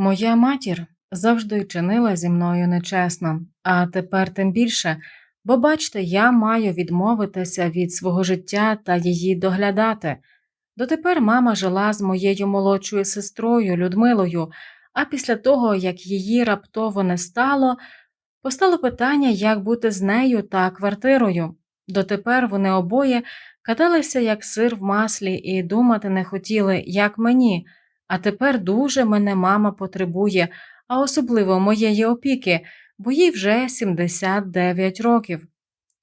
Моя матір завжди чинила зі мною нечесно, а тепер тим більше, бо бачте, я маю відмовитися від свого життя та її доглядати. Дотепер мама жила з моєю молодшою сестрою Людмилою, а після того, як її раптово не стало, постало питання, як бути з нею та квартирою. Дотепер вони обоє каталися як сир в маслі і думати не хотіли, як мені. А тепер дуже мене мама потребує, а особливо моєї опіки, бо їй вже 79 років.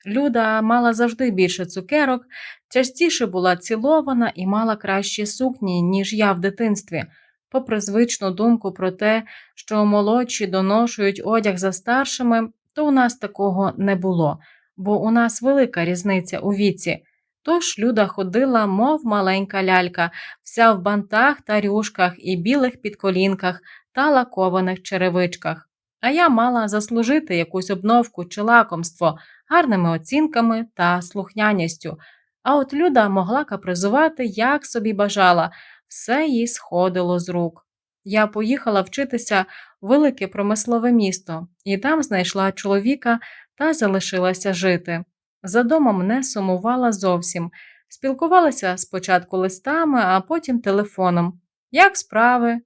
Люда мала завжди більше цукерок, частіше була цілована і мала кращі сукні, ніж я в дитинстві, попри звичну думку про те, що молодші доношують одяг за старшими, то у нас такого не було, бо у нас велика різниця у віці. Тож Люда ходила, мов маленька лялька, вся в бантах та рюшках і білих підколінках та лакованих черевичках. А я мала заслужити якусь обновку чи лакомство гарними оцінками та слухняністю. А от Люда могла капризувати, як собі бажала, все їй сходило з рук. Я поїхала вчитися в велике промислове місто і там знайшла чоловіка та залишилася жити. За домом не сумувала зовсім. Спілкувалася спочатку листами, а потім телефоном. Як справи?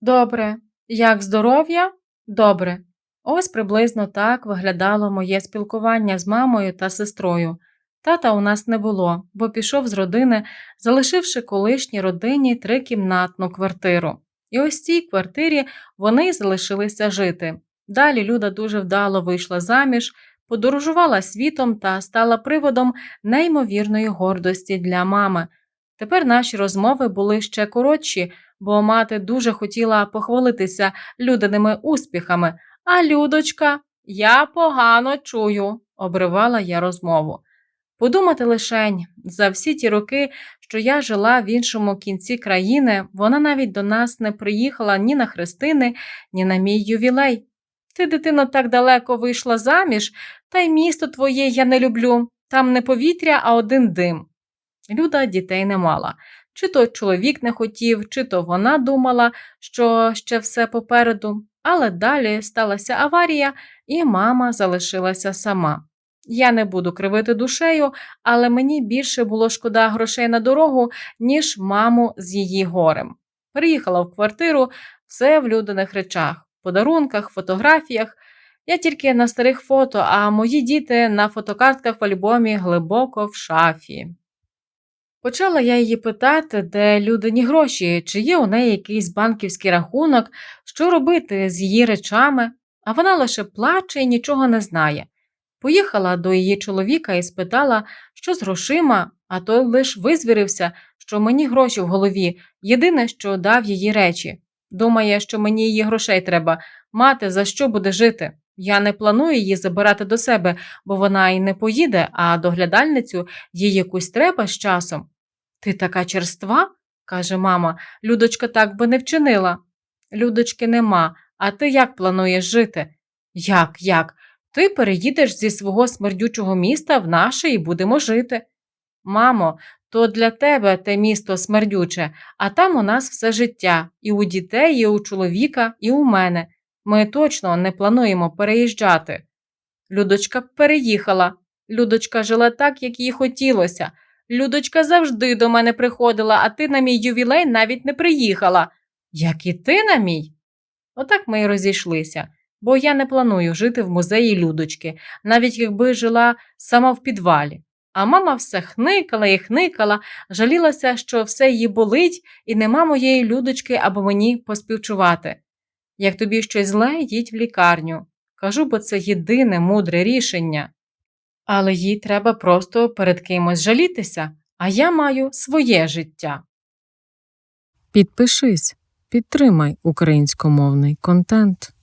Добре. Як здоров'я? Добре. Ось приблизно так виглядало моє спілкування з мамою та сестрою. Тата у нас не було, бо пішов з родини, залишивши колишній родині трикімнатну квартиру. І ось цій квартирі вони залишилися жити. Далі Люда дуже вдало вийшла заміж, подорожувала світом та стала приводом неймовірної гордості для мами. Тепер наші розмови були ще коротші, бо мати дуже хотіла похвалитися людиними успіхами. А Людочка, я погано чую, обривала я розмову. Подумати лишень, за всі ті роки, що я жила в іншому кінці країни, вона навіть до нас не приїхала ні на хрестини, ні на мій ювілей. Ти, дитино, так далеко вийшла заміж, та й місто твоє я не люблю. Там не повітря, а один дим. Люда дітей не мала. Чи то чоловік не хотів, чи то вона думала, що ще все попереду, але далі сталася аварія, і мама залишилася сама. Я не буду кривити душею, але мені більше було шкода грошей на дорогу, ніж маму з її горем. Приїхала в квартиру, все в людиних речах, подарунках, фотографіях. Я тільки на старих фото, а мої діти на фотокартках в альбомі глибоко в шафі. Почала я її питати, де людині гроші, чи є у неї якийсь банківський рахунок, що робити з її речами, а вона лише плаче і нічого не знає. Поїхала до її чоловіка і спитала, що з грошима, а той лиш визвірився, що мені гроші в голові, єдине, що дав її речі. Думає, що мені її грошей треба, мати за що буде жити. Я не планую її забирати до себе, бо вона і не поїде, а доглядальницю їй якусь треба з часом. Ти така черства? каже мама, Людочка так би не вчинила. Людочки нема, а ти як плануєш жити? Як, як? Ти переїдеш зі свого смердючого міста в наше і будемо жити. Мамо, то для тебе те місто смердюче, а там у нас все життя, і у дітей, і у чоловіка, і у мене. Ми точно не плануємо переїжджати. Людочка переїхала. Людочка жила так, як їй хотілося. Людочка завжди до мене приходила, а ти на мій ювілей навіть не приїхала. Як і ти на мій? Отак ми й розійшлися, бо я не планую жити в музеї Людочки, навіть якби жила сама в підвалі. А мама все хникала і хникала, жалілася, що все її болить, і нема моєї людочки, аби мені поспівчувати. Як тобі щось зле, їдь в лікарню. Кажу, бо це єдине мудре рішення. Але їй треба просто перед кимось жалітися, а я маю своє життя. Підпишись, підтримай українськомовний контент.